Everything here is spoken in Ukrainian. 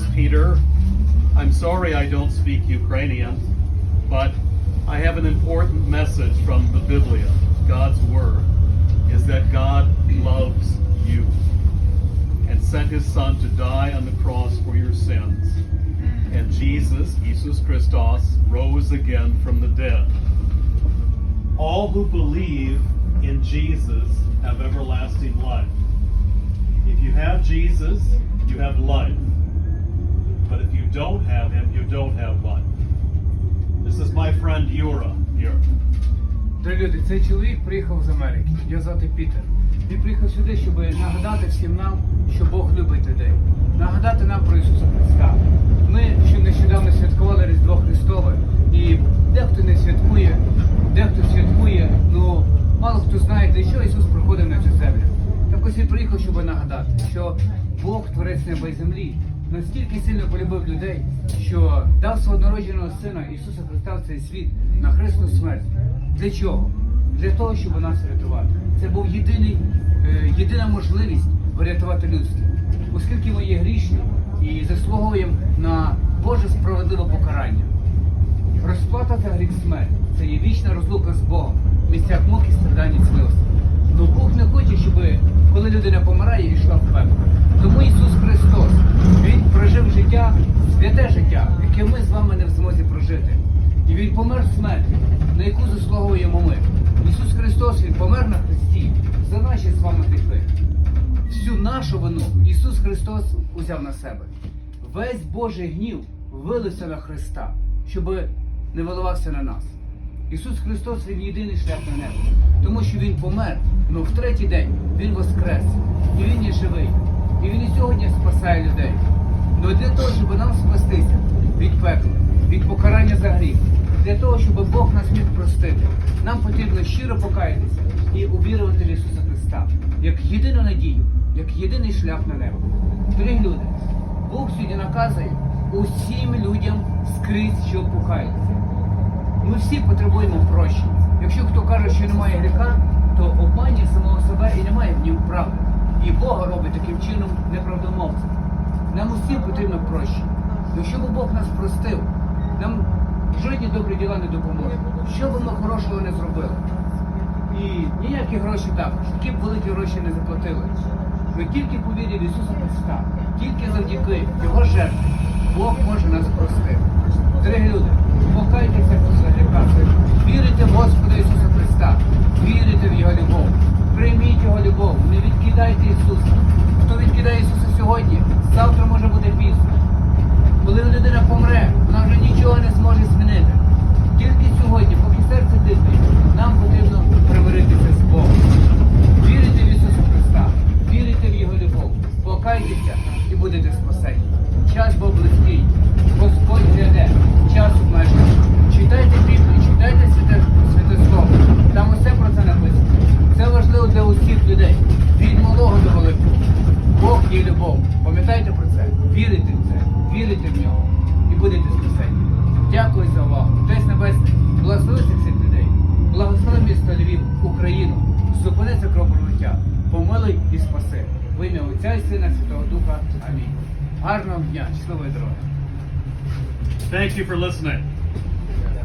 is Peter. I'm sorry I don't speak Ukrainian, but I have an important message from the Biblia, God's Word, is that God loves you and sent his Son to die on the cross for your sins. And Jesus, Jesus Christos, rose again from the dead. All who believe in Jesus have everlasting life. If you have Jesus, you have life. But if you don't have him, you don't have life. This is my friend Yura here. Дорогі люди, цей чоловік приїхав з Америки. Його звати Пітер. Він приїхав сюди, щоб нагадати всім нам, що Бог любить людей. Нагадати нам про Ісуса Христа. Ми ще нещодавно святкували Різдво Христове, і дехто не святкує, дехто святкує, ну мало хто знає, для чого Ісус приходив на цю землю. Так ось він приїхав, щоб нагадати, що Бог, творець неба і землі, настільки сильно полюбив людей, що дав свого однородженого сина Ісуса Христа в цей світ на хресну смерть. Для чого? Для того, щоб нас врятувати. Це був єдиний, е, єдина можливість врятувати людство. Оскільки ми є грішні і заслуговуємо на Боже справедливе покарання. Розплата за гріх смерть це є вічна розлука з Богом, в місцях муки, страдань і смилості. Бог не хоче, щоб коли людина помирає, йшла в пекло. Тому Ісус життя, святе життя, яке ми з вами не в змозі прожити. І Він помер смертю, на яку заслуговуємо ми. Ісус Христос, Він помер на Христі за наші з вами гріхи. Всю нашу вину Ісус Христос узяв на себе. Весь Божий гнів вилився на Христа, щоб не виливався на нас. Ісус Христос Він єдиний шлях на небо, тому що Він помер, але в третій день Він воскрес, і Він є живий. І Він і сьогодні спасає людей. Але для того, щоб нам спастися від пекла, від покарання за гріх, для того, щоб Бог нас міг простити, нам потрібно щиро покаятися і увірувати в Ісуса Христа як єдину надію, як єдиний шлях на небо. Дорогі люди, Бог сьогодні наказує усім людям скрізь, що покаються. Ми всі потребуємо прощення. Якщо хто каже, що немає гріха, то обманює самого себе і немає в нім правди. І Бога робить таким чином неправдомовцем. Нам усім потрібно прощення. Якщо б Бог нас простив, нам жодні добрі діла не допоможуть. Що б ми хорошого не зробили? І ніякі гроші також, які б великі гроші не заплатили. Ми тільки по вірі в Ісуса Христа, тільки завдяки Його жертві Бог може нас простити. Дорогі люди, покайтеся в своїх вірите в Господа Ісуса Христа, вірите в Його любов, прийміть Його любов, не відкидайте Ісуса. Хто відкидає Ісуса сьогодні, завтра може бути пізно. Коли людина помре, вона вже нічого не зможе змінити. Тільки сьогодні, поки серце дихає, нам потрібно примиритися з Богом. Вірите в Ісуса Христа, вірите в Його любов, покайтеся і будете спасені. Час був близький, Господь гляде, час обмежений. Читайте Біблію, читайте святе, Слово. Там усе про це написано. Це важливо для усіх людей, від малого до великого. Бог є любов. Пам'ятайте про це, вірите в це, вірите в нього і будете спасені. Дякую за увагу. Десь Небесний, благослови цих людей. Благослови місто Львів, Україну, зупини це кровопролиття, помилуй і спаси. В ім'я Отця і Сина Святого Духа. Амінь. Гарного дня, щасливої дороги. Thank you for listening.